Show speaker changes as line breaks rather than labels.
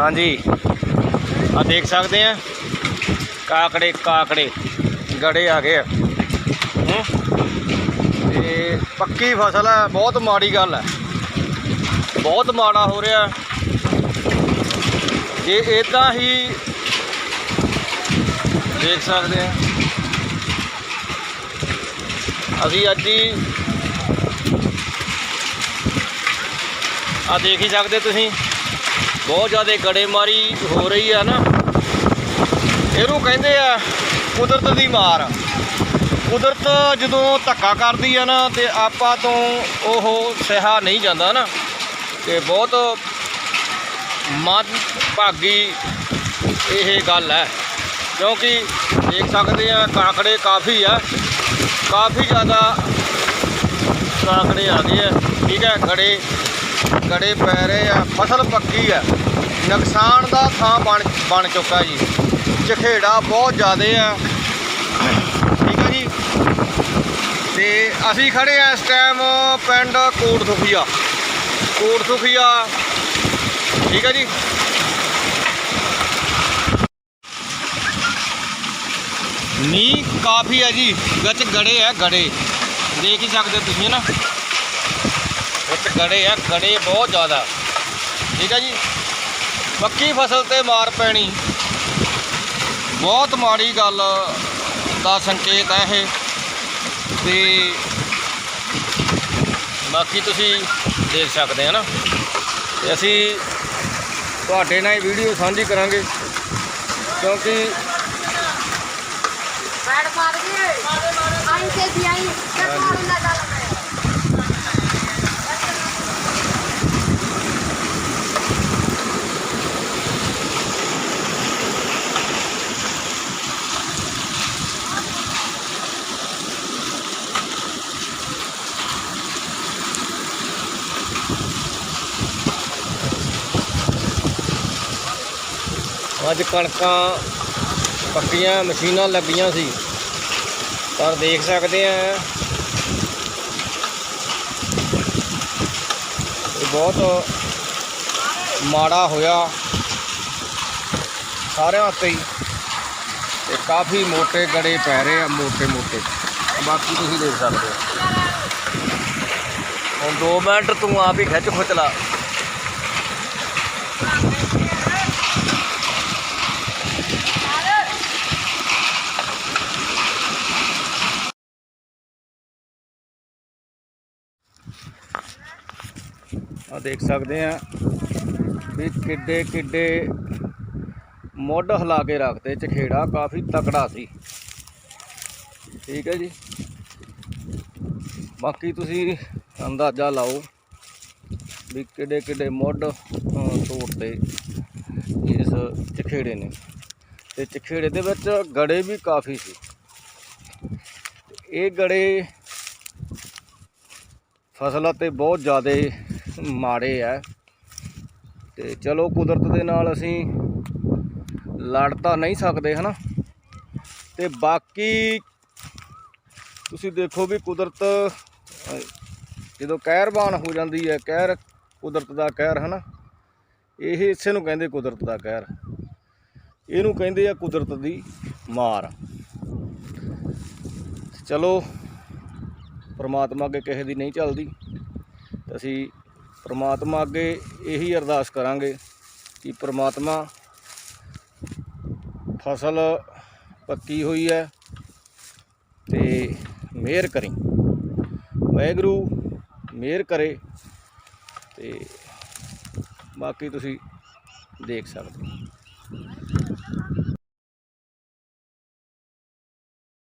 ਹਾਂਜੀ। ਆ ਦੇਖ ਸਕਦੇ ਆ? ਕਾਕੜੇ ਕਾਕੜੇ। ਗੜੇ ਆ ਗਏ ਆ। ਹੂੰ। ਤੇ ਪੱਕੀ ਫਸਲ ਹੈ ਬਹੁਤ ਮਾੜੀ ਗੱਲ ਹੈ ਬਹੁਤ ਮਾੜਾ ਹੋ ਰਿਹਾ। ਜੇ ਇਦਾਂ ਹੀ ਦੇਖ ਸਕਦੇ ਆ। ਅਸੀਂ ਅੱਜ ਹੀ ਆ ਦੇਖ ਹੀ ਸਕਦੇ ਤੁਸੀਂ। ਬਹੁਤ ਜ਼ਿਆਦਾ ਗੜੇਮਾਰੀ ਹੋ ਰਹੀ ਆ ਨਾ। ਇਹਨੂੰ ਕਹਿੰਦੇ ਆ ਕੁਦਰਤ ਦੀ ਮਾਰ। ਕੁਦਰਤ ਜਦੋਂ ਧੱਕਾ ਕਰਦੀ ਆ ਨਾ ਤੇ ਆਪਾਂ ਤੋਂ ਉਹ ਸਹਾ ਨਹੀਂ ਜਾਂਦਾ ਨਾ। ਤੇ ਬਹੁਤ ਮਨ ਭਾਗੀ ਇਹ ਗੱਲ ਹੈ। ਕਿਉਂਕਿ ਦੇਖ ਸਕਦੇ ਆ ਕਾਕੜੇ ਕਾਫੀ ਆ। ਕਾਫੀ ਜ਼ਿਆਦਾ ਕਾਕੜੇ ਆ ਗਏ ਆ। ਠੀਕ ਹੈ, ਗੜੇ ਗੜੇ ਪੈ ਰਹੇ ਆ। ਫਸਲ ਪੱਕੀ ਆ। ਨੁਕਸਾਨ ਦਾ ਥਾਂ ਬਣ ਬਣ ਚੁੱਕਾ ਜੀ। ਝਖੇੜਾ ਬਹੁਤ ਜ਼ਿਆਦਾ ਆ। ਠੀਕ ਹੈ ਜੀ? ਤੇ ਅਸੀਂ ਖੜੇ ਆ ਇਸ ਟਾਈਮ ਪਿੰਡ ਕੋਟ ਸੁਖੀਆ ਕੋਟ ਸੁਖੀਆ ਠੀਕ ਹੈ ਜੀ? ਨੀ ਕਾਫੀ ਹੈ ਜੀ। ਵਿੱਚ ਗੜੇ ਆ ਗੜੇ। ਦੇਖ ਹੀ ਸਕਦੇ ਹੋ ਤੁਸੀਂ ਨਾ? ਵਿੱਚ ਗੜੇ ਆ, ਗੜੇ ਬਹੁਤ ਜ਼ਿਆਦਾ। ਠੀਕ ਹੈ ਜੀ? ਪੱਕੀ ਫਸਲ ਤੇ ਮਾਰ ਪੈਣੀ। ਬਹੁਤ ਮਾੜੀ ਗੱਲ ਦਾ ਸੰਕੇਤ ਹੈ ਇਹ। ਤੇ ਬਾਕੀ ਤੁਸੀਂ ਦੇਖ ਸਕਦੇ ਆ ਨਾ। ਤੇ ਅਸੀਂ ਤੁਹਾਡੇ ਨਾਲ ਇਹ ਵੀਡੀਓ ਸਾਂਝੀ ਕਰਾਂਗੇ। ਕਿਉਂਕਿ
ਬੈਠ ਮਾਰ ਗਏ ਆਈ ਤੇ ਵੀ ਆਈ। ਤੇ ਮਾਰ
ਅੱਜ ਕਣਕਾਂ ਪੱਕੀਆਂ, ਮਸ਼ੀਨਾਂ ਲੱਗੀਆਂ ਸੀ। ਪਰ ਦੇਖ ਸਕਦੇ ਆ, ਇਹ ਬਹੁਤ ਮਾੜਾ ਹੋਇਆ। ਸਾਰਿਆਂ ਤੇ ਹੀ ਤੇ ਕਾਫੀ ਮੋٹے ਗੜੇ ਪੈ ਰਹੇ ਆ ਮੋٹے ਮੋٹے ਬਾਕੀ ਤੁਸੀਂ ਦੇਖ ਸਕਦੇ ਹੋ। ਹੁਣ 2 ਮਿੰਟ ਤੂੰ ਆਪ ਹੀ ਖਿੱਚ ਖੁਚਲਾ। ਆ ਦੇਖ ਸਕਦੇ ਆ ਵੀ ਕਿੱਡੇ ਕਿੱਡੇ ਮੁੱਢ ਹਿਲਾ ਕੇ ਰੱਖਦੇ ਚਖੇੜਾ ਕਾਫੀ ਤਕੜਾ ਸੀ। ਠੀਕ ਹੈ ਜੀ। ਬਾਕੀ ਤੁਸੀਂ ਅੰਦਾਜ਼ਾ ਲਾਓ ਵੀ ਕਿੱਡੇ ਕਿੱਡੇ ਮੁੱਢ ਅਹ, ਤੋੜਦੇ ਇਸ ਚਖੇੜੇ ਨੇ। ਤੇ ਚਖੇੜੇ ਦੇ ਵਿੱਚ ਗੜੇ ਵੀ ਕਾਫੀ ਸੀ। ਇਹ ਗੜੇ ਫਸਲਾਂ ਤੇ ਬਹੁਤ ਜ਼ਿਆਦਾ ਮਾੜੇ ਆ। ਤੇ ਚਲੋ ਕੁਦਰਤ ਦੇ ਨਾਲ ਅਸੀਂ ਲੜ ਤਾਂ ਨਹੀਂ ਸਕਦੇ, ਹਨਾ? ਤੇ ਬਾਕੀ ਤੁਸੀਂ ਦੇਖੋ ਵੀ ਕੁਦਰਤ ਜਦੋਂ ਕਹਿਰਬਾਨ ਹੋ ਜਾਂਦੀ ਹੈ, ਕਹਿਰ ਕੁਦਰਤ ਦਾ ਕਹਿਰ, ਹਨਾ? ਇਹ ਇਸੇ ਨੂੰ ਕਹਿੰਦੇ ਕੁਦਰਤ ਦਾ ਕਹਿਰ। ਇਹਨੂੰ ਕਹਿੰਦੇ ਆ ਕੁਦਰਤ ਦੀ ਮਾਰ। ਚਲੋ, ਪਰਮਾਤਮਾ ਅੱਗੇ ਕਿਸੇ ਦੀ ਨਹੀਂ ਚੱਲਦੀ। ਅਸੀਂ ਪ੍ਰਮਾਤਮਾ ਅੱਗੇ ਇਹੀ ਅਰਦਾਸ ਕਰਾਂਗੇ ਕਿ ਪ੍ਰਮਾਤਮਾ ਫਸਲ ਪੱਕੀ ਹੋਈ ਹੈ ਤੇ ਮਿਹਰ ਕਰੇ। ਵਾਹਿਗੁਰੂ, ਮਿਹਰ ਕਰੇ ਤੇ ਬਾਕੀ ਤੁਸੀਂ ਦੇਖ ਸਕਦੇ ਹੋ।